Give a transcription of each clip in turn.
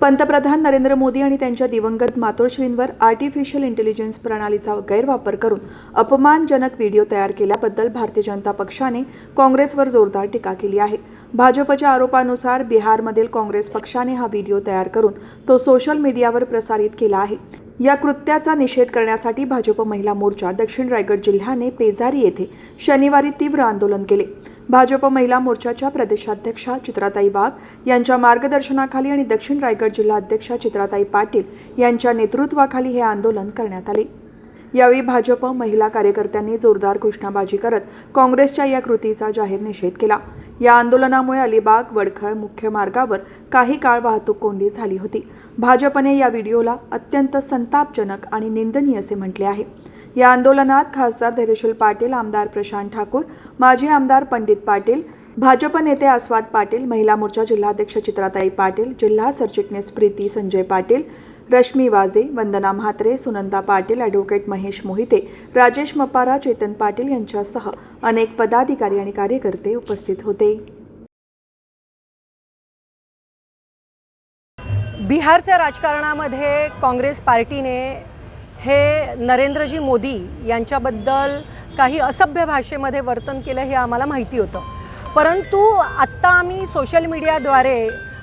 पंतप्रधान नरेंद्र मोदी आणि त्यांच्या दिवंगत मातोश्रींवर आर्टिफिशियल इंटेलिजन्स प्रणालीचा गैरवापर करून अपमानजनक व्हिडिओ तयार केल्याबद्दल भारतीय जनता पक्षाने काँग्रेसवर जोरदार टीका केली आहे. भाजपच्या आरोपानुसार बिहारमधील काँग्रेस पक्षाने हा व्हिडिओ तयार करून तो सोशल मीडियावर प्रसारित केला आहे. या कृत्याचा निषेध करण्यासाठी भाजप महिला मोर्चा दक्षिण रायगड जिल्ह्याने पेजारी येथे शनिवारी तीव्र आंदोलन केले. भाजप महिला मोर्चाच्या प्रदेशाध्यक्षा चित्राताई वाघ यांच्या मार्गदर्शनाखाली आणि दक्षिण रायगड जिल्हा अध्यक्षा चित्राताई पाटील यांच्या नेतृत्वाखाली हे आंदोलन करण्यात आले. यावेळी भाजप महिला कार्यकर्त्यांनी जोरदार घोषणाबाजी करत काँग्रेसच्या या कृतीचा जाहीर निषेध केला. या आंदोलनामुळे अलिबाग वडखळ मुख्य मार्गावर काही काळ वाहतूक कोंडी झाली होती. भाजपने या व्हिडिओला अत्यंत संतापजनक आणि निंदनीय असे म्हटले आहे. या आंदोलनात खासदार धैर्यशील पाटील आमदार प्रशांत ठाकूर माजी आमदार पंडित पाटील भाजप नेते आस्वाद पाटील महिला मोर्चा जिल्हाध्यक्ष चित्राताई पाटील जिल्हा सरचिटणीस प्रीती संजय पाटील रश्मी वाजे वंदना म्हात्रे सुनंदा पाटील ॲडव्होकेट महेश मोहिते राजेश मपारा चेतन पाटील यांच्यासह अनेक पदाधिकारी आणि कार्यकर्ते उपस्थित होते. बिहारच्या राजकारणामध्ये काँग्रेस पार्टीने हे नरेंद्रजी मोदी यांच्याबद्दल काही असभ्य भाषेमध्ये वर्तन केलं हे आम्हाला माहिती होतं. परंतु आत्ता आम्ही सोशल मीडियाद्वारे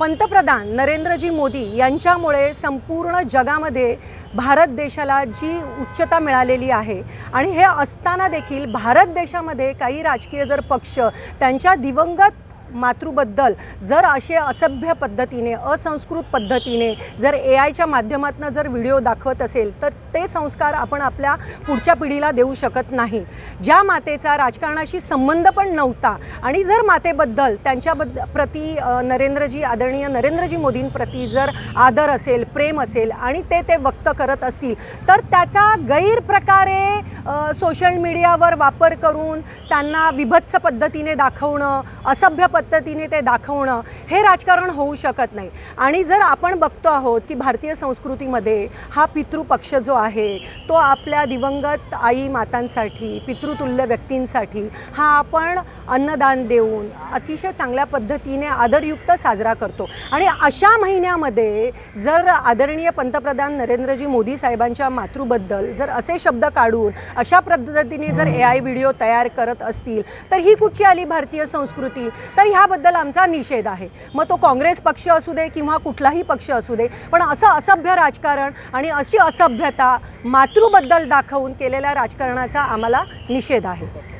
पंतप्रधान नरेंद्रजी मोदी यांच्यामुळे संपूर्ण जगामध्ये भारत देशाला जी उच्चता मिळालेली आहे आणि हे असताना देखील भारत देशामध्ये काही राजकीय जर पक्ष त्यांच्या दिवंगत मातृबद्दल. जर असे असभ्य पद्धतीने असंस्कृत पद्धतीने जर ए आयच्या माध्यमातून जर व्हिडिओ दाखवत असेल तर ते संस्कार आपण आपल्या पुढच्या पिढीला देऊ शकत नाही. ज्या मातेचा राजकारणाशी संबंध पण नव्हता आणि जर मातेबद्दल त्यांच्याबद्द प्रती नरेंद्रजी आदरणीय नरेंद्रजी मोदींप्रती जर आदर असेल प्रेम असेल आणि ते ते व्यक्त करत असतील तर त्याचा गैरप्रकारे सोशल मीडियावर वापर करून त्यांना विभत्स पद्धतीने दाखवणं असभ्य पद्धतीने ते दाखवणं हे राजकारण होऊ शकत नाही. आणि जर आपण बघतो आहोत की भारतीय संस्कृतीमध्ये हा पितृपक्ष जो आहे तो आपल्या दिवंगत आई मातांसाठी पितृतुल्य व्यक्तींसाठी हा आपण अन्नदान देऊन अतिशय चांगल्या पद्धतीने आदरयुक्त साजरा करतो. आणि अशा महिन्यामध्ये जर आदरणीय पंतप्रधान नरेंद्रजी मोदी साहेबांच्या मातृबद्दल जर असे शब्द काढून अशा पद्धतीने जर ए आय व्हिडिओ तयार करत असतील तर ही कुठची आली भारतीय संस्कृती? तर ह्याबद्दल आमचा निषेध आहे. मग तो काँग्रेस पक्ष असू दे किंवा कुठलाही पक्ष असू दे पण असं असभ्य राजकारण आणि अशी असभ्यता मातृबद्दल दाखवून केलेल्या राजकारणाचा आम्हाला निषेध आहे.